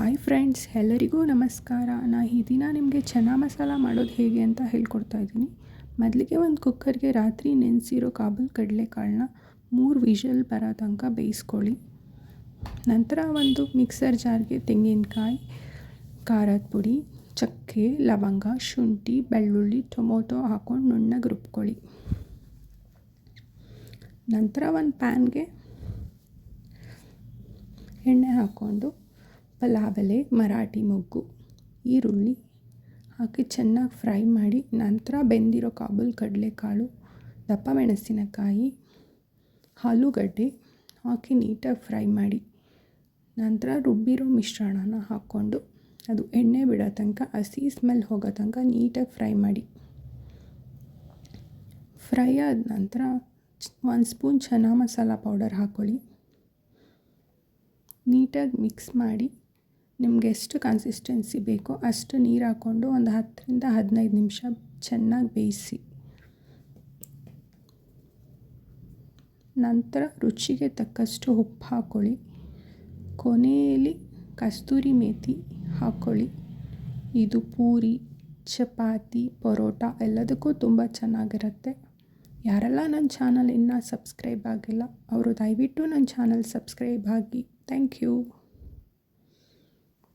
Hi friends, ಎಲ್ಲರಿಗೂ ನಮಸ್ಕಾರ. ನಾ ಈ ದಿನ ನಿಮಗೆ ಚೆನ್ನ ಮಸಾಲ ಮಾಡೋದು ಹೇಗೆ ಅಂತ ಹೇಳ್ಕೊಡ್ತಾ ಇದ್ದೀನಿ. ಮೊದಲಿಗೆ ಒಂದು ಕುಕ್ಕರ್ಗೆ ರಾತ್ರಿ ನೆನೆಸಿರೋ ಕಾಬಲ್ ಕಡಲೆಕಾಳನ್ನ ಮೂರು ವಿಷಲ್ ಬರೋ ತನಕ ಬೇಯಿಸ್ಕೊಳ್ಳಿ. ನಂತರ ಒಂದು ಮಿಕ್ಸರ್ ಜಾರ್ಗೆ ತೆಂಗಿನಕಾಯಿ, ಖಾರದ ಪುಡಿ, ಚಕ್ಕೆ, ಲವಂಗ, ಶುಂಠಿ, ಬೆಳ್ಳುಳ್ಳಿ, ಟೊಮೊಟೊ ಹಾಕ್ಕೊಂಡು ನುಣ್ಣಗೆ ರುಬ್ಕೊಳ್ಳಿ. ನಂತರ ಒಂದು ಪ್ಯಾನ್ಗೆ ಎಣ್ಣೆ ಹಾಕ್ಕೊಂಡು ಪಲಾವ್ ಮರಾಠಿ ಮೊಗ್ಗು, ಈರುಳ್ಳಿ ಹಾಕಿ ಚೆನ್ನಾಗಿ ಫ್ರೈ ಮಾಡಿ ನಂತರ ಬೆಂದಿರೋ ಕಾಬೂಲ್ ಕಡಲೆಕಾಳು, ದಪ್ಪ ಮೆಣಸಿನಕಾಯಿ, ಆಲೂಗಡ್ಡೆ ಹಾಕಿ ನೀಟಾಗಿ ಫ್ರೈ ಮಾಡಿ ನಂತರ ರುಬ್ಬಿರೋ ಮಿಶ್ರಣನ ಹಾಕ್ಕೊಂಡು ಅದು ಎಣ್ಣೆ ಬಿಡೋ ತನಕ, ಹಸಿ ಸ್ಮೆಲ್ ಹೋಗೋ ತನಕ ನೀಟಾಗಿ ಫ್ರೈ ಮಾಡಿ. ಫ್ರೈ ಆದ ನಂತರ ಒಂದು ಸ್ಪೂನ್ ಚೆನ್ನ ಮಸಾಲ ಪೌಡರ್ ಹಾಕ್ಕೊಳ್ಳಿ ನೀಟಾಗಿ ಮಿಕ್ಸ್ ಮಾಡಿ ನಿಮ್ಗೆ ಎಷ್ಟು ಕನ್ಸಿಸ್ಟೆನ್ಸಿ ಬೇಕೋ ಅಷ್ಟು ನೀರು ಹಾಕ್ಕೊಂಡು ಒಂದು ಹತ್ತರಿಂದ ಹದಿನೈದು ನಿಮಿಷ ಚೆನ್ನಾಗಿ ಬೇಯಿಸಿ. ನಂತರ ರುಚಿಗೆ ತಕ್ಕಷ್ಟು ಉಪ್ಪು ಹಾಕ್ಕೊಳ್ಳಿ ಕೊನೆಯಲ್ಲಿ ಕಸ್ತೂರಿ ಮೇತಿ ಹಾಕ್ಕೊಳ್ಳಿ ಇದು ಪೂರಿ, ಚಪಾತಿ, ಪರೋಟ ಎಲ್ಲದಕ್ಕೂ ತುಂಬ ಚೆನ್ನಾಗಿರುತ್ತೆ. ಯಾರೆಲ್ಲ ನನ್ನ ಚಾನಲ್ ಇನ್ನೂ ಸಬ್ಸ್ಕ್ರೈಬ್ ಆಗಿಲ್ಲ, ಅವರು ದಯವಿಟ್ಟು ನನ್ನ ಚಾನಲ್ ಸಬ್ಸ್ಕ್ರೈಬ್ ಆಗಿ. Thank you